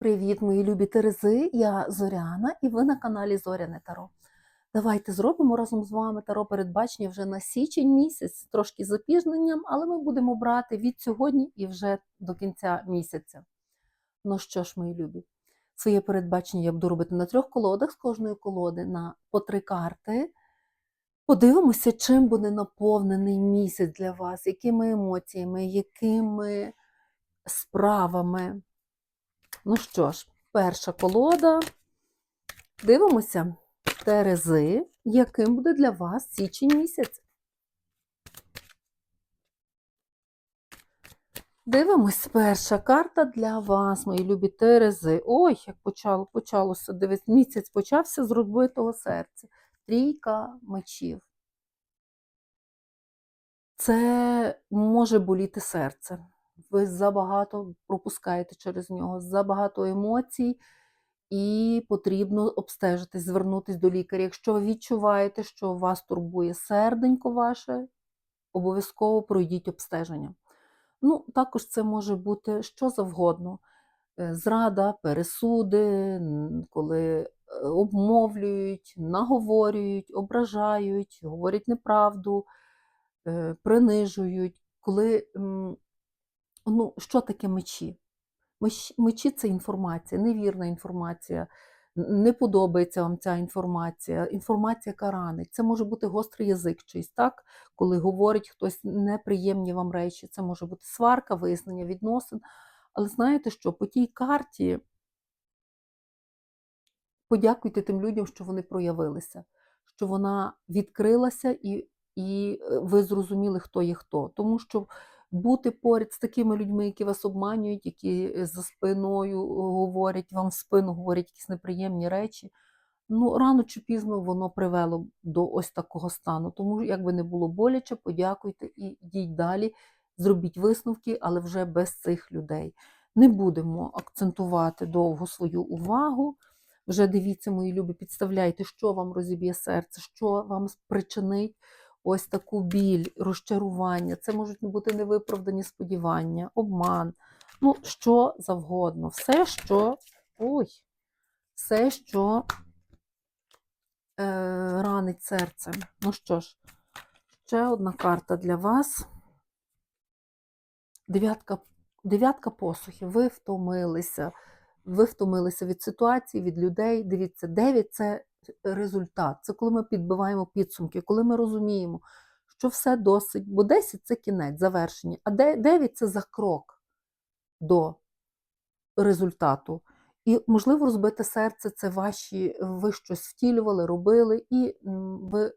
Привіт, мої любі Терези! Я Зоряна, і ви на каналі Зоряне Таро. Давайте зробимо разом з вами таро передбачення вже на січень місяць, з трошки запізненням, але ми будемо брати від сьогодні і вже до кінця місяця. Ну що ж, мої любі, своє передбачення я буду робити на трьох колодах з кожної колоди на по три карти. Подивимося, чим буде наповнений місяць для вас, якими емоціями, якими справами. Ну що ж, перша колода. Дивимося Терези, яким буде для вас січень місяць. Дивимось, перша карта для вас, мої любі Терези. Ой, як почало, почалося. Дивись, місяць почався з розбитого серця. Трійка мечів. Це може боліти серце ви забагато пропускаєте через нього, забагато емоцій, і потрібно обстежитись, звернутися до лікаря. Якщо ви відчуваєте, що вас турбує серденько ваше, обов'язково пройдіть обстеження. Ну, Також це може бути що завгодно. Е, зрада, пересуди, коли е, обмовлюють, наговорюють, ображають, говорять неправду, е, принижують, коли ну, що таке мечі? Мечі це інформація, невірна інформація. Не подобається вам ця інформація, інформація, яка ранить. Це може бути гострий язик чийсь, так? коли говорить хтось неприємні вам речі. Це може бути сварка, вияснення відносин. Але знаєте що, по тій карті подякуйте тим людям, що вони проявилися, що вона відкрилася і, і е, ви зрозуміли, хто є хто. Тому що бути поряд з такими людьми, які вас обманюють, які е, за спиною е, говорять, вам в спину говорять якісь неприємні речі. Ну, рано чи пізно воно привело до ось такого стану. Тому, як би не було боляче, подякуйте і йдіть далі, зробіть висновки, але вже без цих людей. Не будемо акцентувати довго свою увагу. Вже дивіться, мої любі, підставляйте, що вам розіб'є серце, що вам спричинить ось таку біль, розчарування. Це можуть бути невиправдані сподівання, обман, ну, що завгодно. Все, що. Ой, все, що е, ранить серце. Ну що ж, ще одна карта для вас. Дев'ятка дев'ятка посухів. Ви втомилися. Ви втомилися від ситуації, від людей. Дивіться, 9 це результат. Це коли ми підбиваємо підсумки, коли ми розуміємо, що все досить, бо 10 це кінець, завершення, а 9 це за крок до результату. І, можливо, розбите серце це ваші, ви щось втілювали, робили, і ви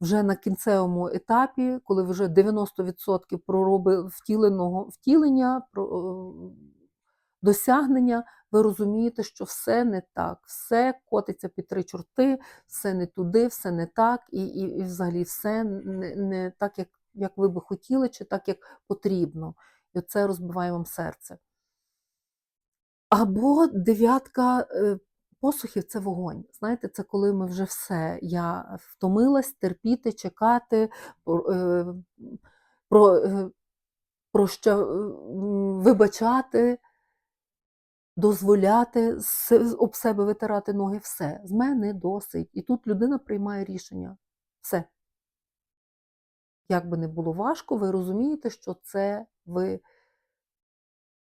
вже на кінцевому етапі, коли вже 90% проробили втіленого втілення, досягнення, ви розумієте, що все не так, все котиться під три чорти, все не туди, все не так, і і, і взагалі все не не так, як як ви би хотіли, чи так, як потрібно. І це розбиває вам серце. Або дев'ятка е, посухів це вогонь. Знаєте, це коли ми вже все. Я втомилась терпіти, чекати, е, про, е, про що вибачати дозволяти об себе витирати ноги, все, з мене досить. І тут людина приймає рішення. Все. Як би не було важко, ви розумієте, що це ви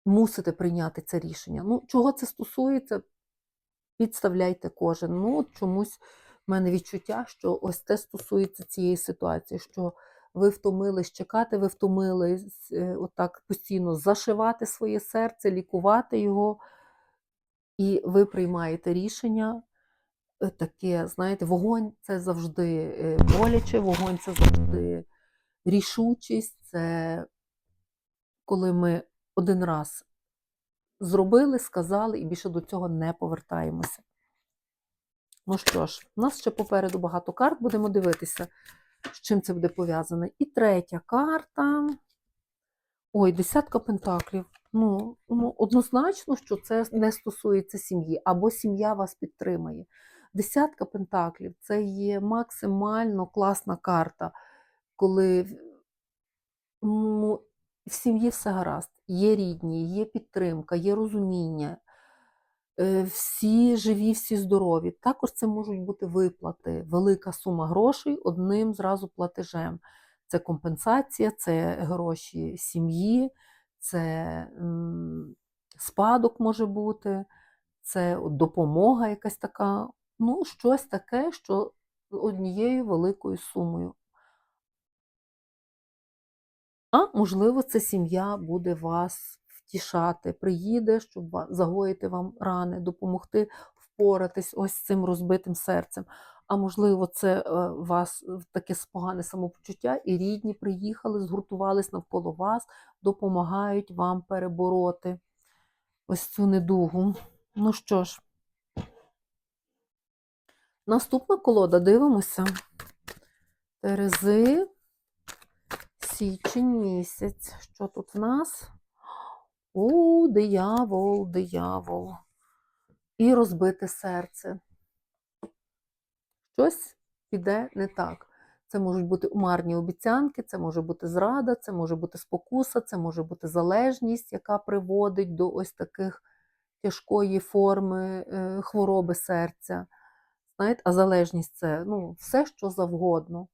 мусите прийняти це рішення. Ну, чого це стосується, підставляйте кожен. Ну, чомусь в мене відчуття, що ось це стосується цієї ситуації, що ви втомились чекати, ви втомились е, отак постійно зашивати своє серце, лікувати його, і ви приймаєте рішення. Е, таке, знаєте, вогонь це завжди е, боляче, вогонь це завжди рішучість, це коли ми один раз зробили, сказали і більше до цього не повертаємося. Ну що ж, у нас ще попереду багато карт, будемо дивитися з чим це буде пов'язане. І третя карта. Ой, десятка пентаклів. Ну, ну, Однозначно, що це не стосується сім'ї, або сім'я вас підтримає. Десятка пентаклів це є максимально класна карта, коли ну, в сім'ї все гаразд, є рідні, є підтримка, є розуміння. Е, всі живі, всі здорові. Також це можуть бути виплати, велика сума грошей одним зразу платежем. Це компенсація, це гроші сім'ї, це спадок може бути, це допомога якась така. Ну, щось таке, що однією великою сумою. А можливо, це сім'я буде вас втішати, приїде, щоб загоїти вам рани, допомогти впоратись ось з цим розбитим серцем. А можливо, це е, вас таке погане самопочуття, і рідні приїхали, згуртувались навколо вас, допомагають вам перебороти ось цю недугу. Ну що ж, наступна колода, дивимося. Терези. Січень місяць. Що тут в нас? О, диявол, диявол. І розбите серце. Щось піде не так. Це можуть бути марні обіцянки, це може бути зрада, це може бути спокуса, це може бути залежність, яка приводить до ось таких тяжкої форми е, хвороби серця. Знаєте, а залежність це ну, все, що завгодно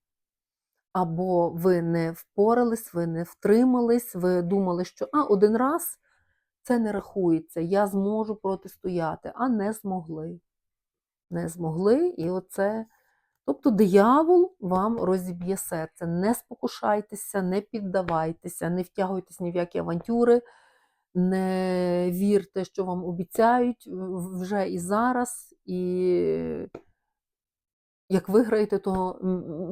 або ви не впорались, ви не втримались, ви думали, що а, один раз це не рахується, я зможу протистояти, а не змогли. Не змогли, і оце. Тобто диявол вам розіб'є серце. Не спокушайтеся, не піддавайтеся, не втягуйтесь ні в які авантюри, не вірте, що вам обіцяють вже і зараз, і як виграєте, то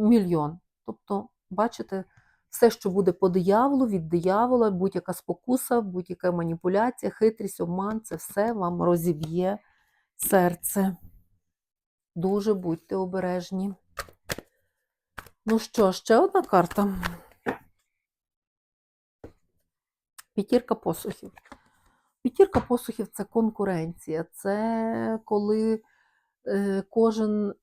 мільйон. Тобто, бачите, все, що буде по дияволу, від диявола, будь-яка спокуса, будь-яка маніпуляція, хитрість, обман, це все вам розіб'є серце. Дуже будьте обережні. Ну що, ще одна карта. П'ятірка посухів. П'ятірка посухів це конкуренція. Це коли е, кожен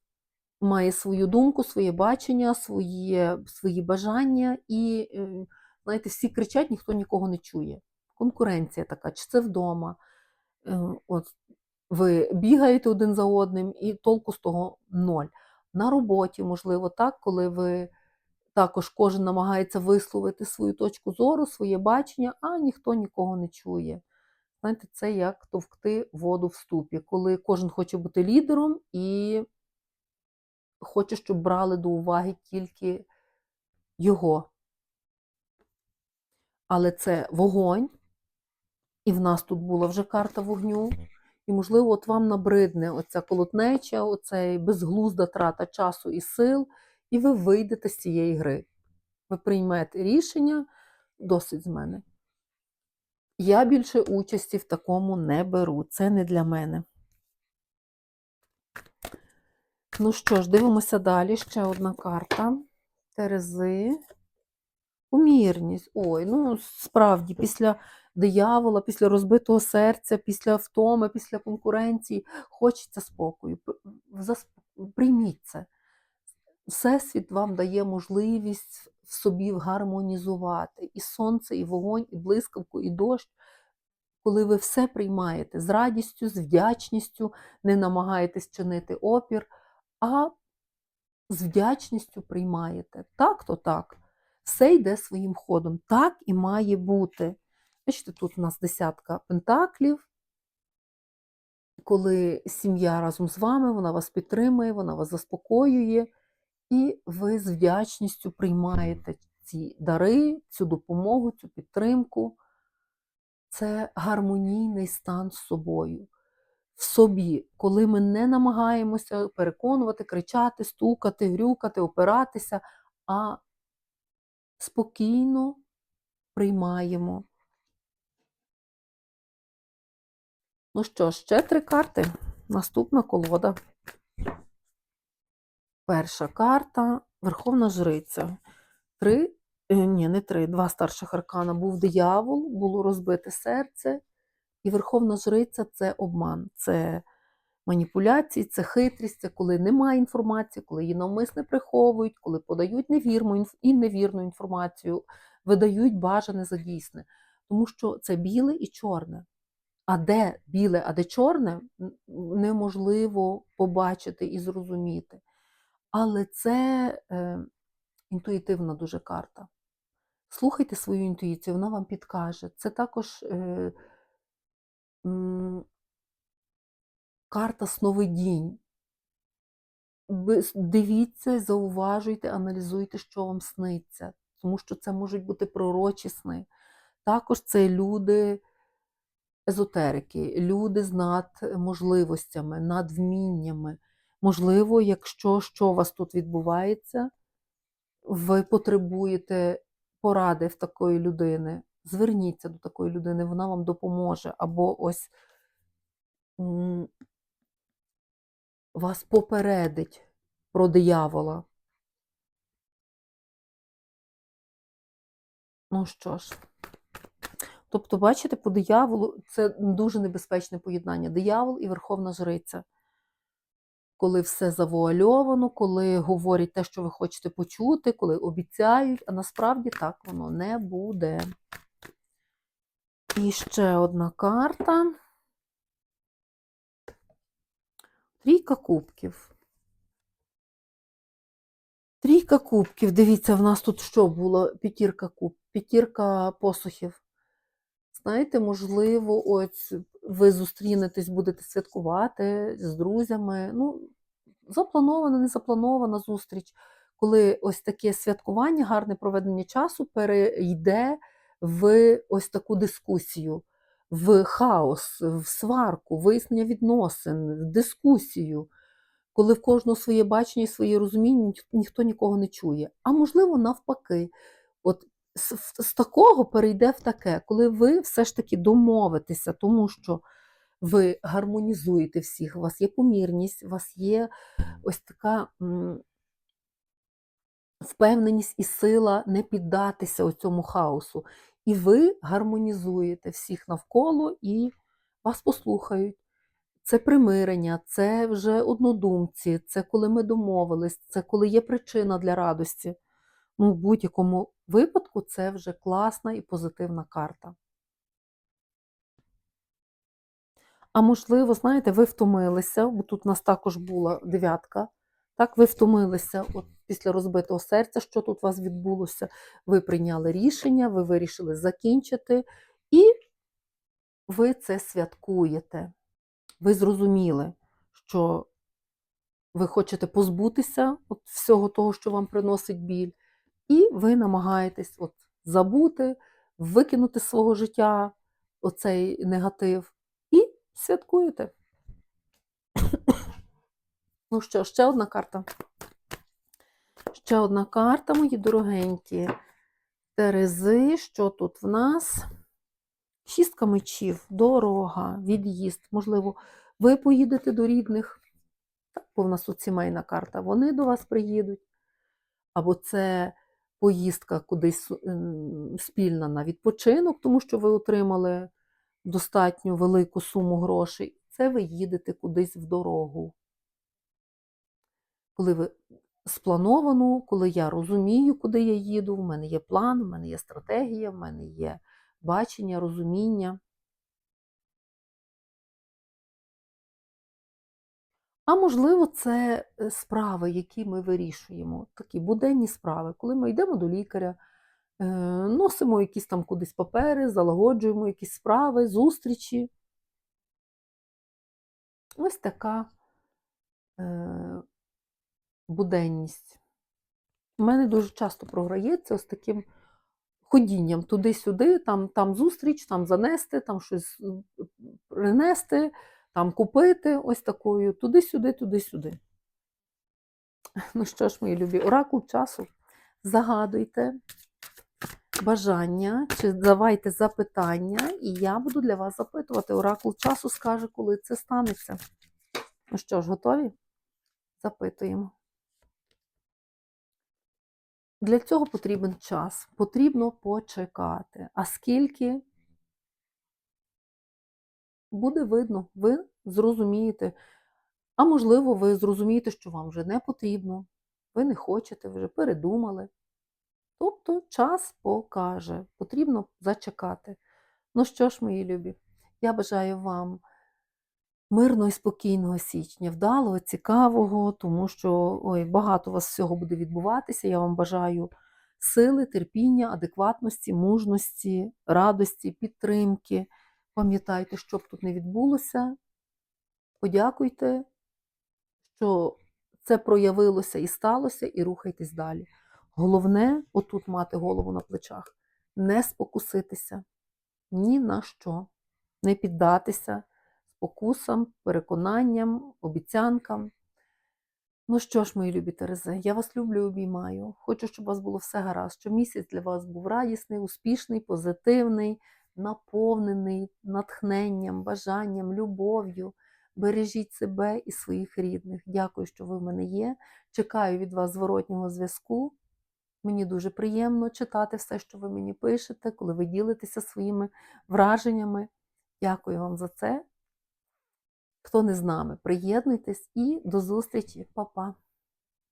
має свою думку, своє бачення, своє, свої бажання, і, е, знаєте, всі кричать, ніхто нікого не чує. Конкуренція така, чи це вдома. Е, От, ви бігаєте один за одним, і толку з того ноль. На роботі, можливо, так, коли ви також кожен намагається висловити свою точку зору, своє бачення, а ніхто нікого не чує. Знаєте, це як товкти воду в ступі, коли кожен хоче бути лідером і хоче, щоб брали до уваги тільки його. Але це вогонь, і в нас тут була вже карта вогню. І, можливо, от вам набридне оця колотнеча, оцей безглузда трата часу і сил, і ви вийдете з цієї гри. Ви приймете рішення, досить з мене. Я більше участі в такому не беру. Це не для мене. Ну що ж, дивимося далі. Ще одна карта. Терези. Умірність. Ой, ну справді, після диявола, після розбитого серця, після втоми, після конкуренції хочеться спокою. Прийміть це. Всесвіт вам дає можливість в собі гармонізувати і сонце, і вогонь, і блискавку, і дощ. Коли ви все приймаєте з радістю, з вдячністю, не намагаєтесь чинити опір, а з вдячністю приймаєте. Так, то так. Все йде своїм ходом. Так і має бути. Бачите, тут у нас десятка пентаклів. Коли сім'я разом з вами, вона вас підтримує, вона вас заспокоює, і ви з вдячністю приймаєте ці дари, цю допомогу, цю підтримку. Це гармонійний стан з собою. В собі, коли ми не намагаємося переконувати, кричати, стукати, грюкати, опиратися, а спокійно приймаємо. Ну що, ще три карти. Наступна колода. Перша карта Верховна Жриця. Три, е, ні, не три, два старших аркана. Був диявол, було розбите серце, і Верховна Жриця це обман, це маніпуляції, це хитрість, це коли немає інформації, коли її навмисне приховують, коли подають невірну і невірну інформацію, видають бажане за дійсне. Тому що це біле і чорне. А де біле, а де чорне, неможливо побачити і зрозуміти. Але це е, інтуїтивна дуже карта. Слухайте свою інтуїцію, вона вам підкаже. Це також е, карта сновидінь. Дивіться, зауважуйте, аналізуйте, що вам сниться, тому що це можуть бути пророчі сни. Також це люди езотерики, люди з надможливостями, над вміннями. Можливо, якщо що у вас тут відбувається, ви потребуєте поради в такої людини, зверніться до такої людини, вона вам допоможе. Або ось вас попередить про диявола. Ну що ж. Тобто, бачите, по дияволу це дуже небезпечне поєднання. Диявол і Верховна Жриця. Коли все завуальовано, коли говорять те, що ви хочете почути, коли обіцяють, а насправді так воно не буде. І ще одна карта. Трійка кубків. Трійка кубків. Дивіться, в нас тут що було? П'ятірка куб, п'ятірка посухів. Знаєте, можливо, ось ви зустрінетесь, будете святкувати з друзями. Ну, запланована, не запланована зустріч, коли ось таке святкування, гарне проведення часу перейде в ось таку дискусію, в хаос, в сварку, вияснення відносин, в дискусію, коли в кожного своє бачення і своє розуміння, ніхто нікого не чує. А можливо, навпаки. От з, такого перейде в таке, коли ви все ж таки домовитеся, тому що ви гармонізуєте всіх, у вас є помірність, у вас є ось така впевненість і сила не піддатися цьому хаосу. І ви гармонізуєте всіх навколо і вас послухають. Це примирення, це вже однодумці, це коли ми домовились, це коли є причина для радості. Ну, в будь-якому випадку це вже класна і позитивна карта. А можливо, знаєте, ви втомилися, бо тут у нас також була дев'ятка. Так, ви втомилися от після розбитого серця, що тут у вас відбулося. Ви прийняли рішення, ви вирішили закінчити, і ви це святкуєте. Ви зрозуміли, що ви хочете позбутися от всього того, що вам приносить біль, і ви намагаєтесь от забути, викинути з свого життя оцей негатив і святкуєте. Ну що, ще одна карта. Ще одна карта, мої дорогенькі. Терези, що тут в нас? Шістка мечів, дорога, від'їзд. Можливо, ви поїдете до рідних, так, бо в нас тут сімейна карта, вони до вас приїдуть. Або це поїздка кудись спільна на відпочинок, тому що ви отримали достатньо велику суму грошей. Це ви їдете кудись в дорогу. Коли ви сплановано, коли я розумію, куди я їду, в мене є план, в мене є стратегія, в мене є бачення, розуміння. А можливо, це е, справи, які ми вирішуємо, такі буденні справи, коли ми йдемо до лікаря, е, носимо якісь там кудись папери, залагоджуємо якісь справи, зустрічі. Ось така е, буденність. У мене дуже часто програється ось таким ходінням туди-сюди, там, там зустріч, там занести, там щось принести, там купити, ось такою, туди-сюди, туди-сюди. Ну що ж, мої любі, оракул часу. Загадуйте бажання, чи давайте запитання, і я буду для вас запитувати. Оракул часу скаже, коли це станеться. Ну що ж, готові? Запитуємо. Для цього потрібен час, потрібно почекати. А скільки буде видно, ви зрозумієте. А можливо, ви зрозумієте, що вам вже не потрібно, ви не хочете, вже передумали. Тобто час покаже, потрібно зачекати. Ну що ж, мої любі, Я бажаю вам мирного і спокійного січня, вдалого, цікавого, тому що ой, багато у вас всього буде відбуватися. Я вам бажаю сили, терпіння, адекватності, мужності, радості, підтримки. Пам'ятайте, що б тут не відбулося. Подякуйте, що це проявилося і сталося, і рухайтесь далі. Головне, отут мати голову на плечах, не спокуситися ні на що, не піддатися спокусам, переконанням, обіцянкам. Ну що ж, мої любі Терези, я вас люблю і обіймаю. Хочу, щоб у вас було все гаразд, що місяць для вас був радісний, успішний, позитивний, наповнений натхненням, бажанням, любов'ю. Бережіть себе і своїх рідних. Дякую, що ви в мене є. Чекаю від вас зворотнього зв'язку. Мені дуже приємно читати все, що ви мені пишете, коли ви ділитеся своїми враженнями. Дякую вам за це. Хто не з нами, приєднуйтесь і до зустрічі, Па-па!